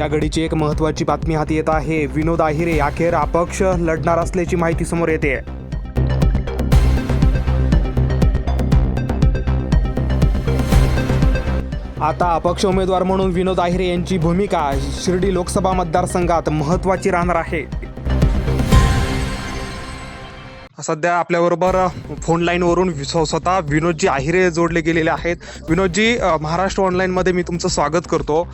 या घडीची एक महत्त्वाची बातमी हाती येत आहे. विनोद आहिरे अखेर अपक्ष लढणार असल्याची माहिती समोर येते. आता अपक्ष उमेदवार म्हणून विनोद आहिरे यांची भूमिका शिर्डी लोकसभा मतदारसंघात महत्त्वाची राहणार आहे. सध्या आपल्याबरोबर फोन लाईनवरून स्वतः विनोदजी आहिरे जोडले गेलेले आहेत. विनोदजी महाराष्ट्र ऑनलाईनमध्ये मी तुमचं स्वागत करतो.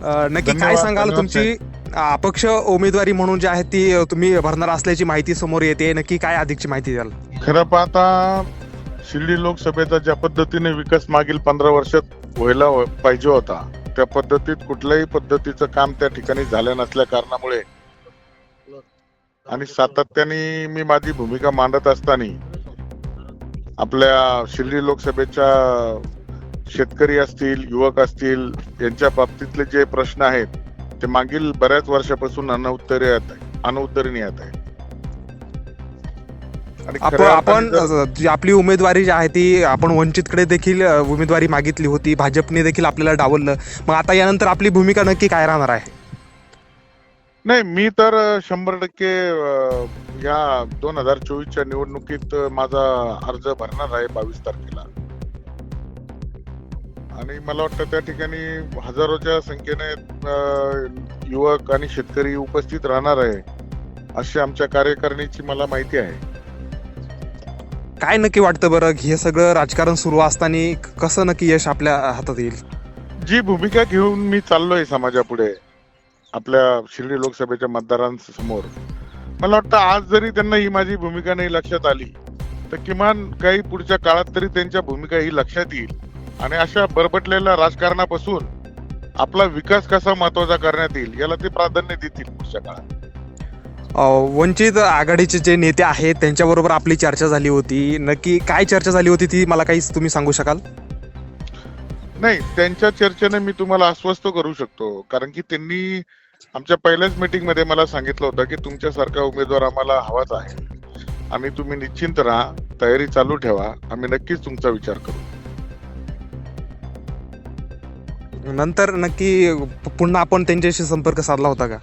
नक्की काय सांगाल तुमची अपक्ष उमेदवारी म्हणून जी आहे ती तुम्ही भरणार असल्याची माहिती समोर येते. नक्की काय अधिकची माहिती द्याल? खरं पाहता शिर्डी लोकसभेचा ज्या पद्धतीने विकास मागील पंधरा वर्षात व्हायला पाहिजे होता त्या पद्धतीत कुठल्याही पद्धतीचं काम त्या ठिकाणी झालं नसल्या कारणामुळे आणि सातत्याने मी माझी भूमिका मांडत असताना आपल्या शिर्डी लोकसभेच्या शेतकरी असतील युवक असतील यांच्या बाबतीतले जे प्रश्न आहेत ते मागील बऱ्याच वर्षापासून आहे अनउत्तरीने येत आहे आपण आपण आपली उमेदवारी जी आहे ती आपण वंचितकडे देखील उमेदवारी मागितली होती भाजपने देखील आपल्याला डावललं. मग आता यानंतर आपली भूमिका नक्की काय राहणार आहे? नाही मी तर शंभर टक्के या दोन हजार चोवीसच्या निवडणुकीत माझा अर्ज भरणार आहे बावीस तारखेला. आणि मला वाटतं त्या ठिकाणी हजारोच्या संख्येने युवक आणि शेतकरी उपस्थित राहणार आहे अशी आमच्या कार्यकारिणीची मला माहिती आहे. काय नक्की वाटतं बरं हे सगळं राजकारण सुरू असताना कसं नक्की यश आपल्या हातात येईल? जी भूमिका घेऊन मी चाललोय समाजापुढे आपल्या शिर्डी लोकसभेच्या मतदारांसमोर मला वाटतं आज जरी त्यांना ही माझी भूमिका नाही लक्षात आली तर किमान काही पुढच्या काळात तरी त्यांच्या भूमिका ही लक्षात येईल. आणि अशा बरबटलेल्या राजकारणापासून आपला विकास कसा महत्त्वाचा करण्यात येईल याला ते प्राधान्य देतील पुढच्या काळात. वंचित आघाडीचे जे नेते आहेत त्यांच्याबरोबर आपली चर्चा झाली होती. नक्की काय चर्चा झाली होती ती मला काही तुम्ही सांगू शकाल? नाही त्यांच्या चर्चेने मी तुम्हाला आश्वस्त करू शकतो. कारण की त्यांनी आमच्या पहिल्याच मीटिंगमध्ये मला सांगितलं होतं की तुमच्यासारखा उमेदवार आम्हाला हवाच आहे. आणि तुम्ही निश्चिंत राहा तयारी चालू ठेवा. आम्ही नक्कीच तुमचा विचार करू. नंतर नक्की पुन्हा आपण त्यांच्याशी संपर्क साधला होता का?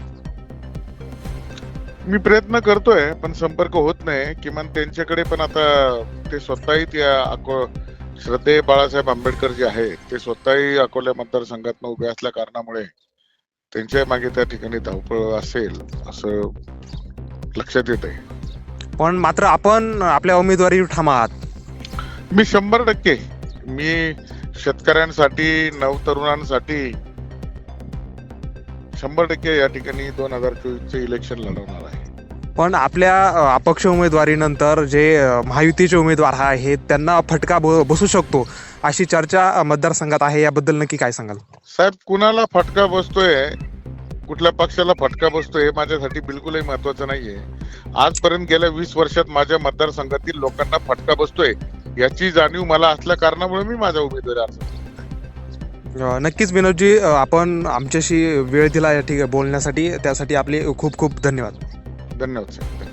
मी प्रयत्न करतोय पण संपर्क होत नाही. किमान त्यांच्याकडे पण आता ते स्वतःही त्या अको श्रद्धे बाळासाहेब आंबेडकर जे आहे ते स्वतःही अकोल्या मतदारसंघात उभे असल्या कारणामुळे त्यांच्या मागे त्या ठिकाणी धावपळ असेल असं लक्षात येत आहे पण मात्र आपण आपल्या उमेदवारी ठाम आहात. मी शंभर टक्के मी शेतकऱ्यांसाठी नवतरुणांसाठी शंभर टक्के या ठिकाणी दोन हजार चोवीसचे इलेक्शन लढवणार आहे. पण आपल्या अपक्ष उमेदवारीनंतर जे महायुतीचे उमेदवार आहेत त्यांना फटका बसू शकतो अशी चर्चा मतदारसंघात आहे. याबद्दल नक्की काय सांगाल? साहेब कुणाला फटका बसतोय कुठल्या पक्षाला फटका बसतोय हे माझ्यासाठी बिलकुलही महत्वाचं नाहीये. आजपर्यंत गेल्या वीस वर्षात माझ्या मतदारसंघातील लोकांना फटका बसतोय. याची जाणीव मला असल्या कारणामुळे मी माझ्या उमेदवारी अर्ज नक्कीच विनोदजी आपण आमच्याशी वेळ दिला या ठिकाणी बोलण्यासाठी. त्यासाठी आपले खूप खूप धन्यवाद. धन्यवाद धन्यवाद.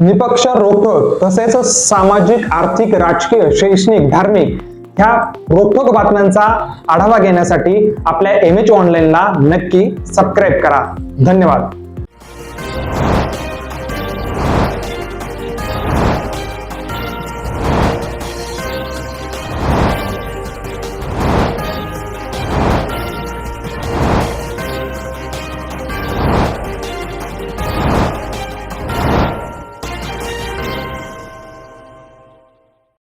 निपक्ष रोखोक तसेच सामाजिक आर्थिक राजकीय शैक्षणिक धार्मिक ह्या रोखोक बातम्यांचा आढावा घेण्यासाठी आपल्या एम एच ऑनलाईनला नक्की सबस्क्राईब करा. धन्यवाद.